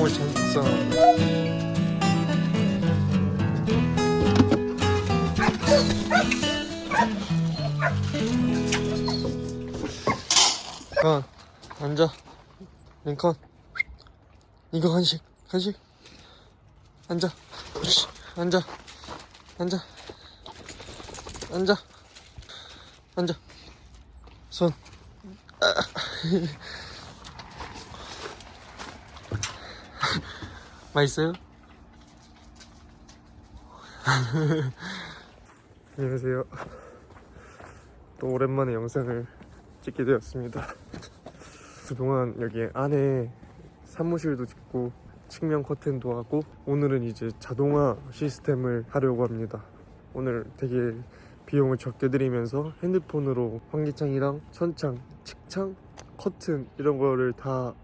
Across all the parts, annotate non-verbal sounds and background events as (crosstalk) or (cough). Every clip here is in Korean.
성공을 챙겼어. 아, 앉아. 링컨. 이거 간식, 간식. 앉아. 그렇지. 앉아. 앉아. 앉아. 앉아. 손. 아. 맛있어요? (laughs) 안녕하세요. 또 오랜만에 영상을 찍게 되었습니다. 그동안 여기 안에 사무실도 짓고 측면 커튼도 하고 오늘은 이제 자동화 시스템을 하려고 합니다. 오늘 되게 비용을 적게 들이면서 핸드폰으로 환기창이랑 천창, 측창, 커튼 이런 거를 다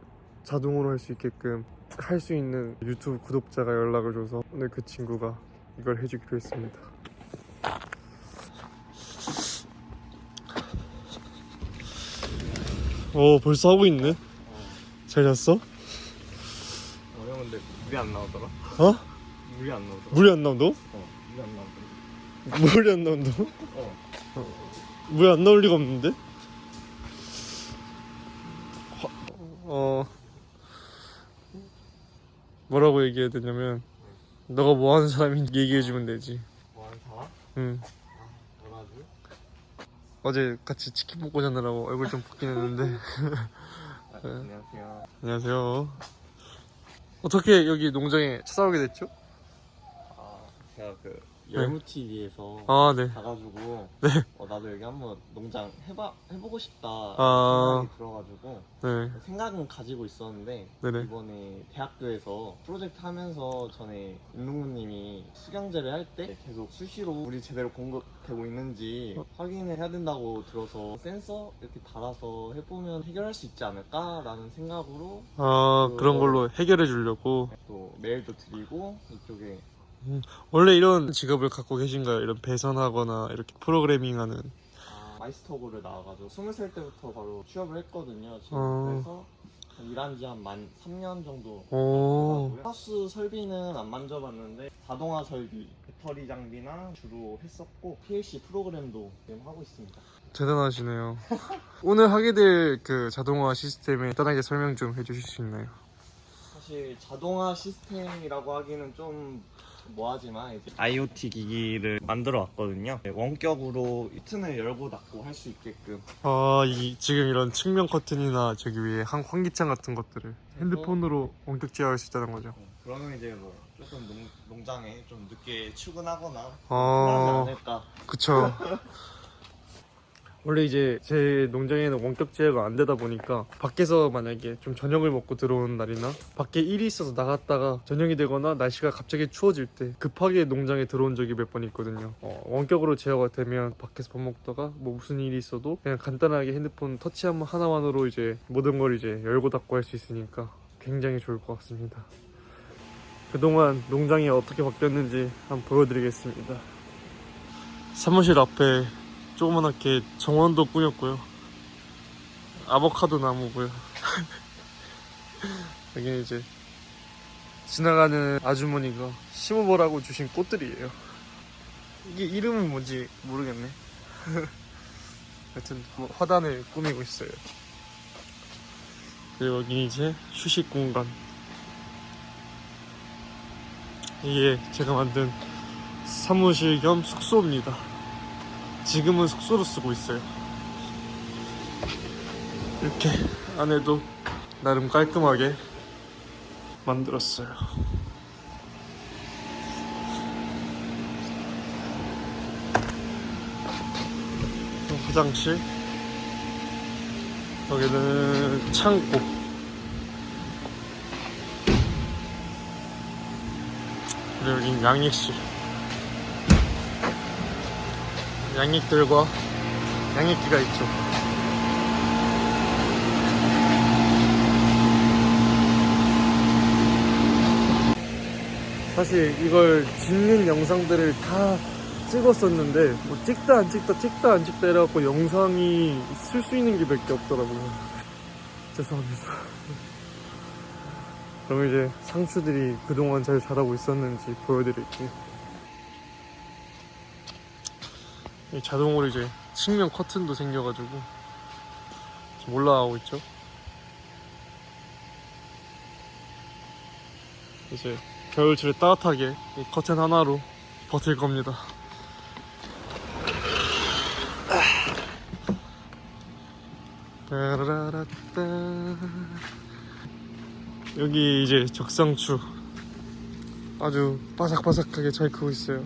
자동으로 할 수 있게끔 할 수 있는 유튜브 구독자가 연락을 줘서 오늘 그 친구가 이걸 해주기로 했습니다. 오 벌써 하고 있네. 잘 잤어? 어, 형 근데 물이 안 나오더라? 어? 물이 안 나오더라? 물이 안 나온다? 어, 물이 안 나오더라? 물이 안 나온다? 어. 물이 안 나올 리가 없는데? 어 뭐라고 얘기해야 되냐면 너가 뭐 하는 사람인지 얘기해 주면 되지. 뭐 하는 사람? 응. 뭐라지? 어제 같이 치킨 먹고 자느라고 얼굴 좀 붓긴 했는데. 아, (laughs) 네. 안녕하세요. 안녕하세요. 어떻게 여기 농장에 찾아오게 됐죠? 아, 제가 그 열무TV에서 아 네. 가가지고 네. 어, 나도 여기 한번 농장 해봐, 해보고 싶다 아. 생각이 들어가지고 네. 생각은 가지고 있었는데 네네. 이번에 대학교에서 프로젝트 하면서 전에 임동무님이 수경제를 할 때 계속 수시로 물이 제대로 공급되고 있는지 어. 확인을 해야 된다고 들어서 센서 이렇게 달아서 해보면 해결할 수 있지 않을까라는 생각으로 아 그런 걸로 해결해 주려고. 또 메일도 드리고 이쪽에 원래 이런 직업을 갖고 계신가요? 이런 배선하거나 이렇게 프로그래밍하는. 아, 마이스터고를 나와가지고 20살 때부터 바로 취업을 했거든요. 지금 어. 그래서 일한 지 한 만 3년 정도 오. 되더라고요. 하우스 설비는 안 만져봤는데 자동화 설비, 배터리 장비나 주로 했었고 PLC 프로그램도 지금 하고 있습니다. 대단하시네요. (laughs) 오늘 하게 될 그 자동화 시스템에 간단하게 설명 좀 해주실 수 있나요? 사실 자동화 시스템이라고 하기는 좀 뭐하지만 이제 IoT 기기를 만들어 왔거든요. 원격으로 튼을 열고 닫고 할 수 있게끔 아, 이 지금 이런 측면 커튼이나 저기 위에 한 환기창 같은 것들을 핸드폰으로 원격 제어할 수 있다는 거죠. 어, 그러면 이제 뭐 조금 농, 농장에 좀 늦게 출근하거나 아. 하지 않을까. 그쵸. (laughs) 원래 이제 제 농장에는 원격 제어가 안 되다 보니까 밖에서 만약에 좀 저녁을 먹고 들어오는 날이나 밖에 일이 있어서 나갔다가 저녁이 되거나 날씨가 갑자기 추워질 때 급하게 농장에 들어온 적이 몇 번 있거든요. 어, 원격으로 제어가 되면 밖에서 밥 먹다가 뭐 무슨 일이 있어도 그냥 간단하게 핸드폰 터치 한 하나만으로 이제 모든 걸 이제 열고 닫고 할 수 있으니까 굉장히 좋을 것 같습니다. 그동안 농장이 어떻게 바뀌었는지 한번 보여드리겠습니다. 사무실 앞에 조그맣게 정원도 꾸몄고요. 아보카도 나무고요. (laughs) 여기 이제 지나가는 아주머니가 심어보라고 주신 꽃들이에요. 이게 이름은 뭔지 모르겠네. (laughs) 하여튼 뭐 화단을 꾸미고 있어요. 그리고 여기 이제 휴식 공간. 이게 제가 만든 사무실 겸 숙소입니다. 지금은 숙소로 쓰고 있어요. 이렇게 안에도 나름 깔끔하게 만들었어요. 또 화장실. 여기는 창고. 그리고 여긴 양육실. 양익들과 양익기가 있죠. 사실 이걸 짓는 영상들을 다 찍었었는데 뭐 찍다 안 찍다 찍다 안 찍다 이래갖고 영상이 쓸 수 있는 게 몇 개 없더라고요. 죄송합니다. (laughs) 그럼 이제 상추들이 그동안 잘 자라고 있었는지 보여드릴게요. 이 자동으로 이제 측면 커튼도 생겨가지고 지금 올라가고 있죠. 이제 겨울철에 따뜻하게 이 커튼 하나로 버틸 겁니다. 여기 이제 적상추 아주 바삭바삭하게 잘 크고 있어요.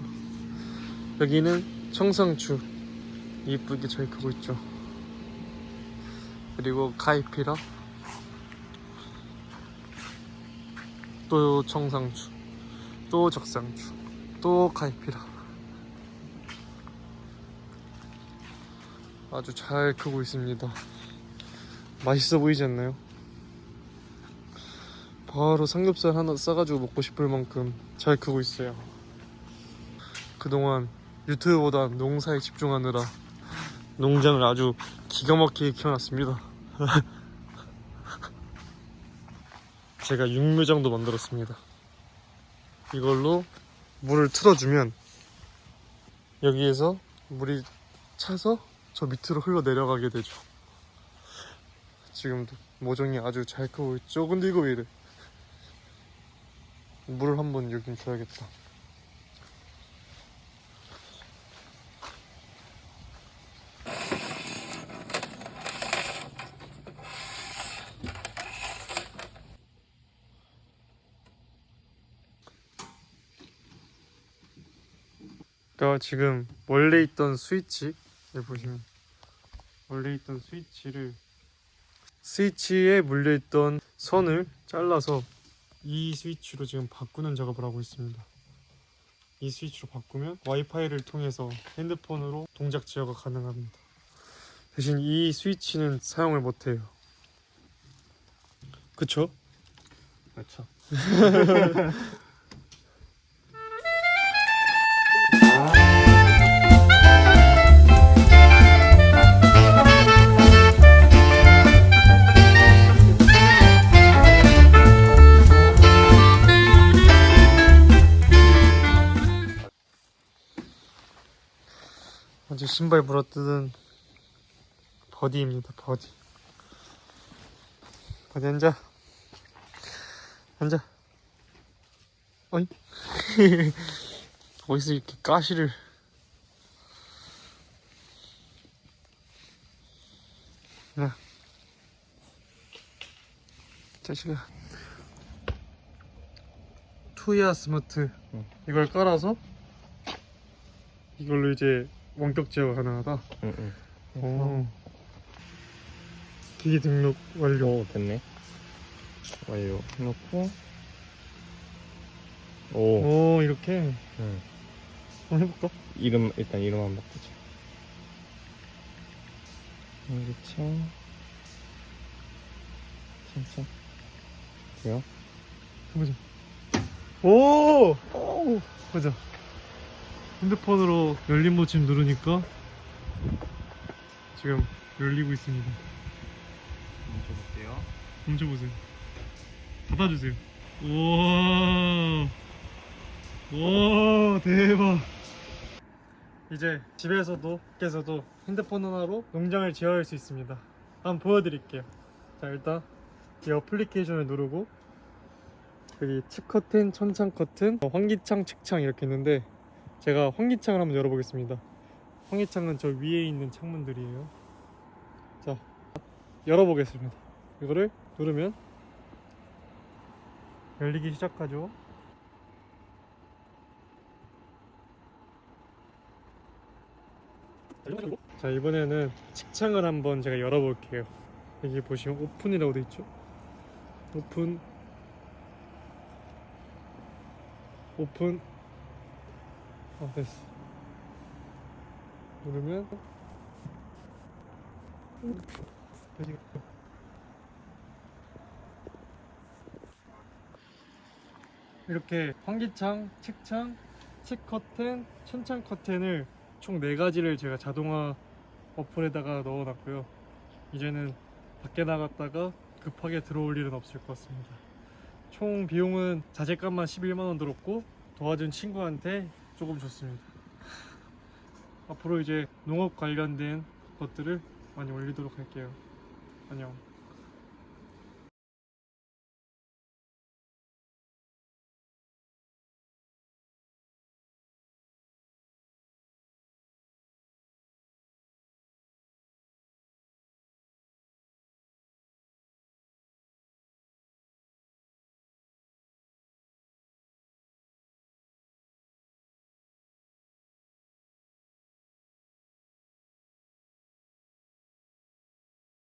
여기는 청상추 이쁘게 잘 크고 있죠. 그리고 카이피라 또 청상추 또 적상추 또 카이피라 아주 잘 크고 있습니다. 맛있어 보이지 않나요? 바로 삼겹살 하나 싸가지고 먹고 싶을 만큼 잘 크고 있어요. 그동안 유튜브보다 농사에 집중하느라 농장을 아주 기가 막히게 키워놨습니다. (laughs) 제가 육묘장도 만들었습니다. 이걸로 물을 틀어주면 여기에서 물이 차서 저 밑으로 흘러 내려가게 되죠. 지금도 모종이 아주 잘 크고 있죠. 근데 이거 왜 이래? 물을 한번 여긴 줘야겠다. 그러니까 지금 원래 있던 스위치 여기 보시면 원래 있던 스위치를 스위치에 물려 있던 선을 잘라서 이 스위치로 지금 바꾸는 작업을 하고 있습니다. 이 스위치로 바꾸면 와이파이를 통해서 핸드폰으로 동작 제어가 가능합니다. 대신 이 스위치는 사용을 못해요. 그쵸? 그렇 (laughs) 죠. 아주 신발 물어뜯은 버디입니다. 버디. 버디 앉아. 앉아. 어이. (laughs) 어디서 이렇게 가시를. 나. 자식아. 투야 스마트. 응. 이걸 깔아서 이걸로 이제 원격 제어 가능하다. 응 응. 오. 기기 등록 완료. 오 됐네. 완료. 해놓고. 오. 오 이렇게 응. 한번 해볼까? 이름 일단 이름 한번 바꾸자. 일기청. 창창. 돼요? 해보자. 오! 오! 보자. 핸드폰으로 열린 모침 누르니까 지금 열리고 있습니다. 먼저 볼게요. 멈춰보세요. 닫아주세요. 우와. 와 대박. 이제 집에서도 밖에서도 핸드폰 하나로 농장을 제어할 수 있습니다. 한번 보여드릴게요. 자 일단 이 어플리케이션을 누르고 여기 측 커튼, 천창 커튼, 어, 환기창, 측창 이렇게 있는데 제가 환기창을 한번 열어보겠습니다. 환기창은 저 위에 있는 창문들이에요. 자 열어보겠습니다. 이거를 누르면 열리기 시작하죠. 자 이번에는 책창을 한번 제가 열어볼게요. 여기 보시면 오픈이라고 돼 있죠. 오픈, 오픈. 아 됐어. 누르면 이렇게 환기창, 책창, 책 커튼, 천창 커튼을 총네 가지를 제가 자동화 어플에다가 넣어놨고요. 이제는 밖에 나갔다가 급하게 들어올 일은 없을 것 같습니다. 총 비용은 자재값만 11만 원 들었고 도와준 친구한테 조금 줬습니다. 앞으로 이제 농업 관련된 것들을 많이 올리도록 할게요. 안녕